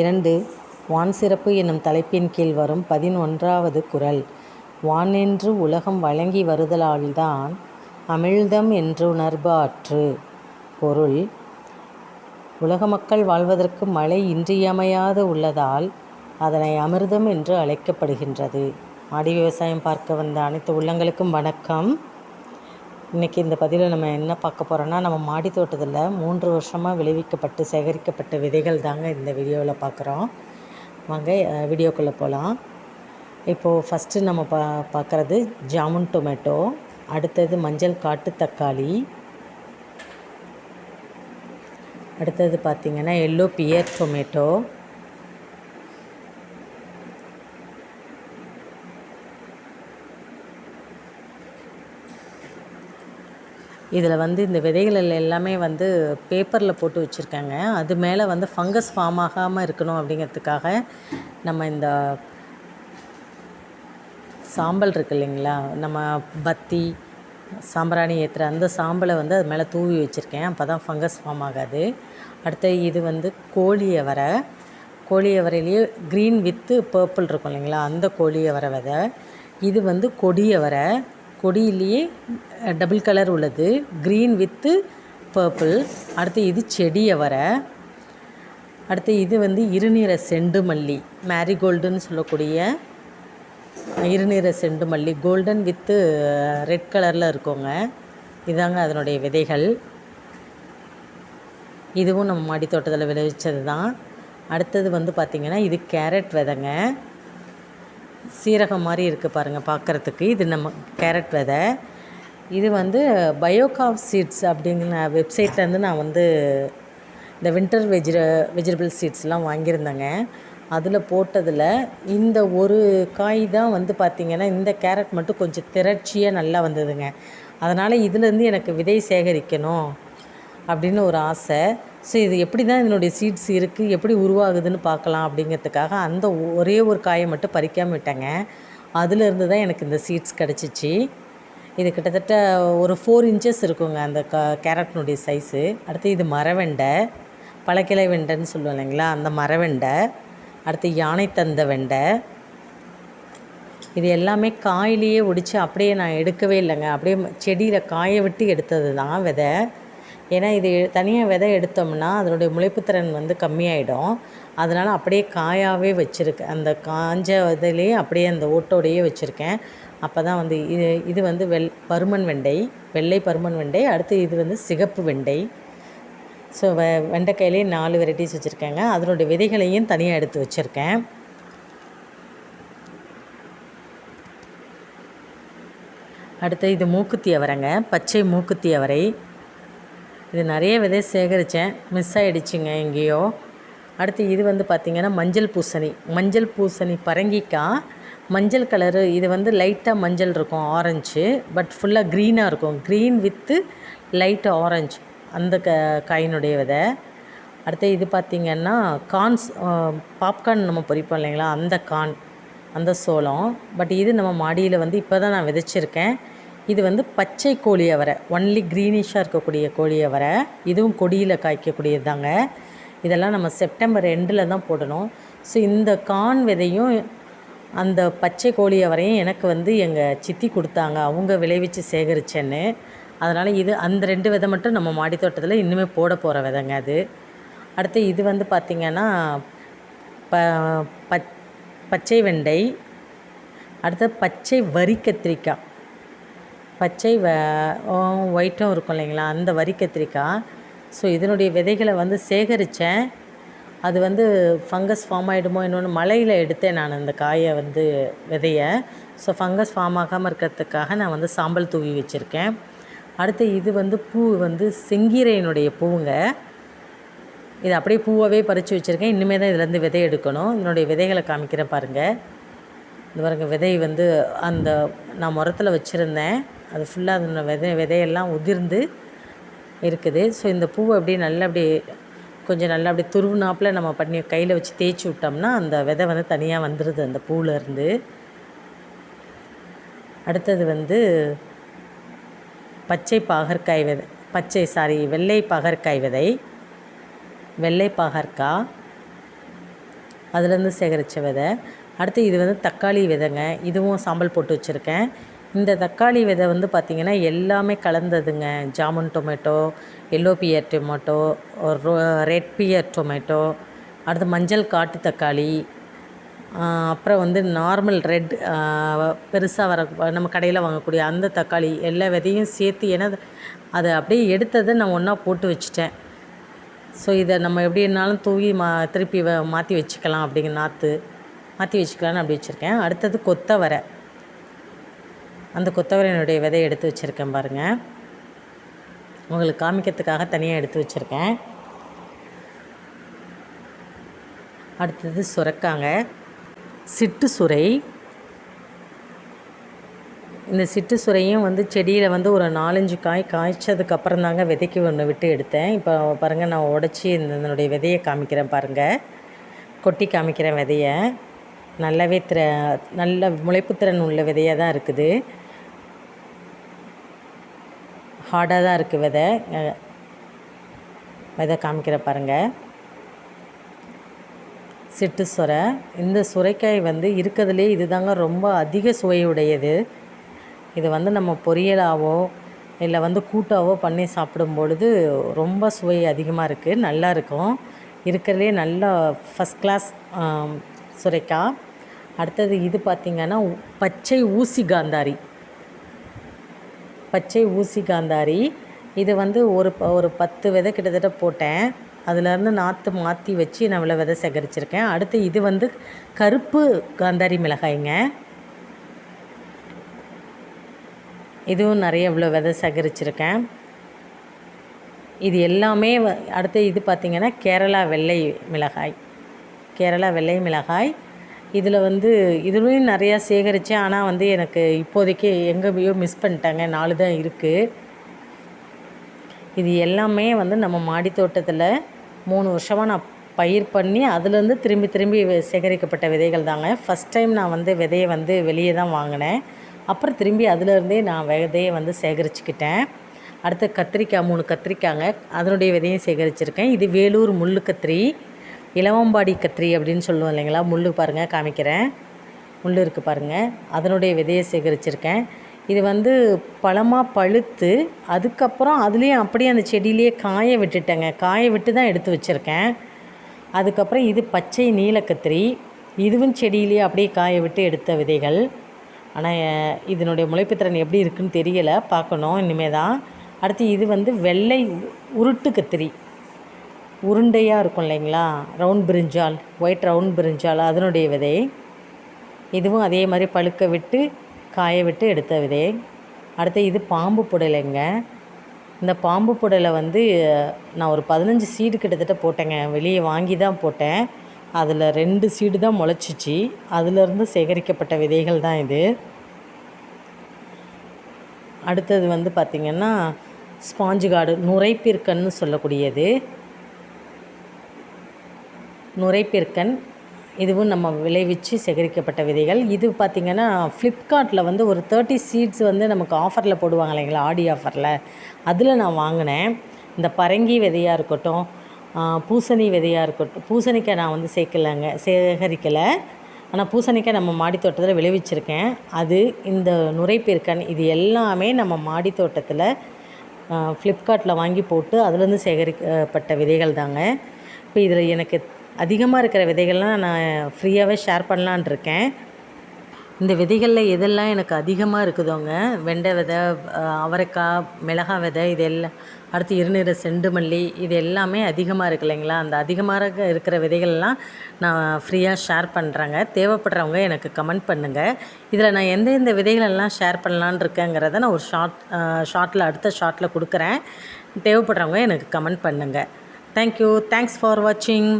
இரண்டு வான் சிறப்பு என்னும் தலைப்பின் கீழ் வரும் பதினொன்றாவது குறள் வானென்று உலகம் வழங்கி வருதலால்தான் அமிழ்தம் என்றுணர்பாற்று பொருள் உலக மக்கள் வாழ்வதற்கு மழை இன்றியமையாது உள்ளதால் அதனை அமிர்தம் என்று அழைக்கப்படுகின்றது. மாடி விவசாயம் பார்க்க வந்த அனைத்து உள்ளங்களுக்கும் வணக்கம். இன்றைக்கி இந்த பதிவில் நம்ம என்ன பார்க்க போகிறோன்னா நம்ம மாடி தோட்டத்தில் மூன்று வருஷமாக விளைவிக்கப்பட்டு சேகரிக்கப்பட்ட விதைகள் தாங்க இந்த வீடியோவில் பார்க்குறோம். வாங்க வீடியோக்குள்ளே போகலாம் இப்போது ஃபஸ்ட்டு நம்ம பா பார்க்குறது ஜாமுன் டொமேட்டோ அடுத்தது மஞ்சள் காட்டு தக்காளி அடுத்தது பார்த்திங்கன்னா எல்லோ பியர் டொமேட்டோ இதில் வந்து இந்த விதைகள் எல்லாமே வந்து பேப்பரில் போட்டு வச்சுருக்காங்க. அது மேலே வந்து ஃபங்கஸ் ஃபார்ம் ஆகாமல் இருக்கணும் அப்படிங்கிறதுக்காக நம்ம இந்த சாம்பல் இருக்கு இல்லைங்களா? நம்ம பத்தி சாம்பிராணி ஏற்றுற அந்த சாம்பலை வந்து அது மேலே தூவி வச்சுருக்கேன். அப்போ தான் ஃபங்கஸ் ஃபார்ம் ஆகாது. அடுத்து இது வந்து கோழி அவரை. கோழி அவரையிலேயே க்ரீன் வித்து பர்பிள் இருக்கும் இல்லைங்களா? அந்த கோழி அவரை விதை. இது வந்து கொடி அவரை. கொடியிலேயே டபுள் கலர் உள்ளது. க்ரீன் வித்து பர்பிள் அடுத்து இது செடி அவரை. அடுத்து இது வந்து இருநிற செண்டு மல்லி. மேரிகோல்டுன்னு சொல்லக்கூடிய இருநிற செண்டு மல்லி. கோல்டன் வித்து ரெட் கலரில் இருக்கோங்க. இதாங்க அதனுடைய விதைகள். இதுவும் நம்ம மாடி தோட்டத்தில் விளைவிச்சது தான் அடுத்தது வந்து பார்த்திங்கன்னா இது கேரட் விதைங்க. சீரகம் மாதிரி இருக்குது பாருங்கள் பார்க்குறதுக்கு இது நம்ம கேரட் விதை. இது வந்து பயோகாப் சீட்ஸ் அப்படிங்கிற வெப்சைட்லேருந்து நான் வந்து இந்த வின்டர் வெஜிட வெஜிடபிள் சீட்ஸ்லாம் வாங்கியிருந்தேங்க. அதில் போட்டதில் இந்த ஒரு காய் தான் வந்து பார்த்திங்கன்னா இந்த கேரட் மட்டும் கொஞ்சம் திரட்சியாக நல்லா வந்ததுங்க. அதனால் இதுலேருந்து எனக்கு விதை சேகரிக்கணும் அப்படின்னு ஒரு ஆசை. ஸோ இது எப்படி தான் இதனுடைய சீட்ஸ் இருக்குது எப்படி உருவாகுதுன்னு பார்க்கலாம் அப்படிங்கிறதுக்காக அந்த ஒரே ஒரு காயை மட்டும் பறிக்காம விட்டேங்க. அதுலேருந்து தான் எனக்கு இந்த சீட்ஸ் கிடச்சிச்சு. இது கிட்டத்தட்ட ஒரு ஃபோர் இன்ச்சஸ் இருக்குங்க அந்த க கேரட்னுடைய சைஸு அடுத்து இது மரவெண்டை பழக்கிளை வெண்டைன்னு சொல்லுவோம் இல்லைங்களா? அந்த மரவெண்டை அடுத்து யானை தந்த வெண்டை. இது எல்லாமே காயிலேயே ஒடிச்சு அப்படியே நான் எடுக்கவே இல்லைங்க. அப்படியே செடியில் காய விட்டு எடுத்தது தான் விதை. ஏன்னா இது தனியாக விதை எடுத்தோம்னா அதனுடைய முளைப்புத்திறன் வந்து கம்மியாயிடும். அதனால் அப்படியே காயாகவே வச்சுருக்கேன் அந்த காஞ்ச இதிலேயே அப்படியே அந்த ஓட்டோடையே வச்சுருக்கேன். அப்போ தான் வந்து இது இது வந்து வெள் பருமன் வெண்டை வெள்ளை பருமன் வெண்டை அடுத்து இது வந்து சிகப்பு வெண்டை. ஸோ வெ வெண்டைக்காயிலே நாலு வெரைட்டிஸ் வச்சுருக்கேங்க. அதனுடைய விதைகளையும் தனியாக எடுத்து வச்சுருக்கேன். அடுத்து இது மூக்குத்தி அவரைங்க. பச்சை மூக்குத்தி அவரை. இது நிறைய விதை சேகரித்தேன். மிஸ் ஆகிடுச்சிங்க எங்கேயோ. அடுத்து இது வந்து பார்த்திங்கன்னா மஞ்சள் பூசணி. மஞ்சள் பூசணி பரங்கிக்காய். மஞ்சள் கலரு. இது வந்து லைட்டாக மஞ்சள் இருக்கும் ஆரஞ்சு பட் ஃபுல்லாக க்ரீனாக இருக்கும். க்ரீன் வித்து லைட் ஆரஞ்சு அந்த க காயினுடைய விதை. அடுத்து இது பார்த்திங்கன்னா கார்ன்ஸ் பாப்கார்ன் நம்ம பொரிப்போம் இல்லைங்களா? அந்த கார்ன் அந்த சோளம். பட் இது நம்ம மாடியில் வந்து இப்போ தான் நான் விதைச்சிருக்கேன். இது வந்து பச்சை கோழி அவரை ஒன்லி க்ரீனிஷாக இருக்கக்கூடிய கோழி அவரை. இதுவும் கொடியில் காய்க்கக்கூடியது தாங்க இதெல்லாம் நம்ம செப்டம்பர் ரெண்டில் தான் போடணும். ஸோ இந்த கான் விதையும் அந்த பச்சை கோழி அவரையும் எனக்கு வந்து எங்கள் சித்தி கொடுத்தாங்க. அவங்க விளைவிச்சு சேகரிச்சேன்னு. அதனால் இது அந்த ரெண்டு விதை மட்டும் நம்ம மாடி தோட்டத்தில் இன்னுமே போட போகிற விதைங்க அது. அடுத்து இது வந்து பார்த்திங்கன்னா ப பச் பச்சை வெண்டை. அடுத்து பச்சை வரி கத்திரிக்காய் பச்சை ஒயிட்டும் இருக்கும் இல்லைங்களா? அந்த வரி கத்திரிக்காய். ஸோ இதனுடைய விதைகளை வந்து சேகரித்தேன் அது வந்து ஃபங்கஸ் ஃபார்ம் ஆகிடுமோ இன்னொன்று மலையில் எடுத்தேன் நான் அந்த காயை வந்து விதையை. ஸோ ஃபங்கஸ் ஃபார்ம் ஆகாமல் இருக்கிறதுக்காக நான் வந்து சாம்பல் தூவி வச்சுருக்கேன். அடுத்து இது வந்து பூ வந்து செங்கீரையினுடைய பூவுங்க இது அப்படியே பூவாகவே பறித்து வச்சுருக்கேன். இனிமேல் தான் இதுலேருந்து விதை எடுக்கணும். இதனுடைய விதைகளை காமிக்கிறேன் பாருங்கள் இந்த பாருங்கள் விதை வந்து அந்த நான் முரத்தில் வச்சுருந்தேன். அது ஃபுல்லாக அந்த விதை விதையெல்லாம் உதிர்ந்து இருக்குது. ஸோ இந்த பூவை அப்படியே நல்லா அப்படியே கொஞ்சம் நல்லா அப்படியே துருவுனாப்பில் நம்ம பண்ணி கையில் வச்சு தேய்ச்சி விட்டோம்னா அந்த விதை வந்து தனியாக வந்துடுது அந்த பூவிலேருந்து அடுத்தது வந்து பச்சை பாகற்காய் விதை பச்சை சாரி வெள்ளை பாகற்காய் விதை வெள்ளை பாகற்காய் அதுலேருந்து சேகரித்த விதை. அடுத்து இது வந்து தக்காளி விதைங்க இதுவும் சாம்பல் போட்டு வச்சுருக்கேன். இந்த தக்காளி விதை வந்து பார்த்திங்கன்னா எல்லாமே கலந்ததுங்க. Jamun tomato yellow pear tomato row red pear tomato அடுத்து மஞ்சள் காட்டு தக்காளி அப்புறம் வந்து நார்மல் ரெட் பெருசாக வர நம்ம கடையில் வாங்கக்கூடிய அந்த தக்காளி எல்லா விதையும் சேர்த்து ஏன்னா அதை அப்படியே எடுத்ததை நான் ஒன்றா போட்டு வச்சுட்டேன். ஸோ இதை நம்ம எப்படினாலும் தூவி மா திருப்பி வ மாற்றி வச்சுக்கலாம் அப்படிங்கிற நாற்று மாற்றி வச்சுக்கலான்னு அப்படி வச்சுருக்கேன். அடுத்தது கொத்தவரை. அந்த கொத்தவரையினுடைய விதையை எடுத்து வச்சுருக்கேன் பாருங்கள் உங்களுக்கு காமிக்கிறதுக்காக தனியாக எடுத்து வச்சுருக்கேன். அடுத்தது சுரக்காங்க. சிட்டு சுரை. இந்த சிட்டு சுரையும் வந்து செடியில் வந்து ஒரு நாலஞ்சு காய் காய்ச்சதுக்கப்புறம் தாங்க விதைக்கு ஒன்று விட்டு எடுத்தேன். இப்போ பாருங்கள் நான் உடச்சி இந்த இதனுடைய விதையை காமிக்கிறேன் பாருங்கள் கொட்டி காமிக்கிறேன் விதையை. நல்லாவே திற நல்ல முளைப்புத்திறன் உள்ள விதையாக தான் இருக்குது. ஹார்டாக தான் இருக்குது விதை. விதை காமிக்கிற பாருங்கள் சிட்டு சுரை. இந்த சுரைக்காய் வந்து இருக்கிறதுலே இதுதாங்க ரொம்ப அதிக சுவையுடையது. இது வந்து நம்ம பொரியலாவோ இல்லை வந்து கூட்டாவோ பண்ணி சாப்பிடும் பொழுது ரொம்ப சுவை அதிகமாக இருக்குது நல்லா இருக்கும். இருக்கிறதுலே நல்ல ஃபஸ்ட் கிளாஸ் சுரைக்காய் அடுத்தது இது பார்த்திங்கன்னா பச்சை ஊசி காந்தாரி. பச்சை ஊசி காந்தாரி. இது வந்து ஒரு ப- ஒரு பத்து விதை கிட்டத்தட்ட போட்டேன். அதுலேருந்து நாற்று மாற்றி வச்சு நான் இவ்வளோ விதை சேகரிச்சிருக்கேன். அடுத்து இது வந்து கருப்பு காந்தாரி மிளகாய்ங்க. இதுவும் நிறைய இவ்வளோ விதை சேகரிச்சிருக்கேன். இது எல்லாமே வ- அடுத்து இது பார்த்திங்கன்னா கேரளா வெள்ளை மிளகாய். கேரளா வெள்ளை மிளகாய். இதில் வந்து இதுலேயும் நிறையா சேகரித்தேன். ஆனால் வந்து எனக்கு இப்போதைக்கு எங்கேயோ மிஸ் பண்ணிட்டாங்க. நாலு தான் இருக்குது இது எல்லாமே வந்து நம்ம மாடி தோட்டத்தில் மூணு வருஷமாக நான் பயிர் பண்ணி அதுலேருந்து திரும்பி திரும்பி சேகரிக்கப்பட்ட விதைகள் தாங்க. ஃபஸ்ட் டைம் நான் வந்து விதையை வந்து வெளியே தான் வாங்கினேன். அப்புறம் திரும்பி அதுலேருந்தே நான் விதையை வந்து சேகரிச்சுக்கிட்டேன். அடுத்து கத்திரிக்காய் மூணு கத்திரிக்காங்க அதனுடைய விதையும் சேகரிச்சிருக்கேன். இது வேலூர் முள்ளு கத்திரி இளவம்பாடி கத்திரி அப்படின்னு சொல்லுவோம் இல்லைங்களா? முள்ளு பாருங்கள் காமிக்கிறேன். முள் இருக்குது பாருங்கள் அதனுடைய விதையை சேகரிச்சிருக்கேன். இது வந்து பழமாக பழுத்து அதுக்கப்புறம் அதுலேயும் அப்படியே அந்த செடியிலேயே காய விட்டுட்டேங்க. காய விட்டு தான் எடுத்து வச்சுருக்கேன். அதுக்கப்புறம் இது பச்சை நீலக்கத்திரி இதுவும் செடியிலேயே அப்படியே காய விட்டு எடுத்த விதைகள். ஆனால் இதனுடைய முளைப்புத்திறன் எப்படி இருக்குன்னு தெரியலை. பார்க்கணும் இனிமே தான் அடுத்து இது வந்து வெள்ளை உருட்டு கத்திரி. உருண்டையாக இருக்கும் இல்லைங்களா? Round brinjal white round brinjal அதனுடைய விதை. இதுவும் அதே மாதிரி பழுக்க விட்டு காய விட்டு எடுத்த விதை. அடுத்து இது பாம்பு புடலைங்க. இந்த பாம்பு புடலை வந்து நான் ஒரு பதினஞ்சு சீடு கிட்டத்தட்ட போட்டேங்க. வெளியே வாங்கி தான் போட்டேன். அதில் ரெண்டு சீடு தான் முளைச்சிச்சு. அதிலிருந்து சேகரிக்கப்பட்ட விதைகள் தான் இது. அடுத்தது வந்து பார்த்திங்கன்னா ஸ்பாஞ்சு காடு நுரைப்பிற்கன்னு சொல்லக்கூடியது. நுரைப்பிற்கன் இதுவும் நம்ம விளைவிச்சு சேகரிக்கப்பட்ட விதைகள். இது பார்த்திங்கன்னா ஃப்ளிப்கார்ட்டில் வந்து ஒரு தேர்ட்டி சீட்ஸ் வந்து நமக்கு ஆஃபரில் போடுவாங்க இல்லைங்களா ஆடி ஆஃபரில் அதில் நான் வாங்கினேன். இந்த பரங்கி விதையாக இருக்கட்டும் பூசணி விதையாக இருக்கட்டும் பூசணிக்காய் நான் வந்து சேர்க்கலைங்க சேகரிக்கலை. ஆனால் பூசணிக்காய் நம்ம மாடி தோட்டத்தில் விளைவிச்சிருக்கேன். அது இந்த நுரைப்பீர்க்கன் இது எல்லாமே நம்ம மாடி தோட்டத்தில் ஃப்ளிப்கார்ட்டில் வாங்கி போட்டு அதுலேருந்து சேகரிக்கப்பட்ட விதைகள் தாங்க இப்போ இதில் எனக்கு அதிகமாக இருக்கிற விதைகள்லாம் நான் ஃப்ரீயாகவே ஷேர் பண்ணலான் இருக்கேன். இந்த விதைகளில் எதெல்லாம் எனக்கு அதிகமாக இருக்குதோங்க? வெண்டை விதை அவரைக்காய் மிளகாய் விதை இது எல்லாம் அடுத்து இருநிற செண்டு மல்லி இது எல்லாமே அதிகமாக இருக்கு இல்லைங்களா? அந்த அதிகமாக இருக்கிற விதைகள்லாம் நான் ஃப்ரீயாக ஷேர் பண்ணுறேங்க தேவைப்படுறவங்க எனக்கு கமெண்ட் பண்ணுங்கள் இதில் நான் எந்தெந்த விதைகளெல்லாம் ஷேர் பண்ணலான்னு இருக்கேங்கிறத நான் ஒரு ஷார்ட் ஷார்ட்டில் அடுத்த ஷார்ட்டில் கொடுக்குறேன். தேவைப்படுறவங்க எனக்கு கமெண்ட் பண்ணுங்கள் தேங்க்யூ தேங்க்ஸ் ஃபார் வாட்சிங்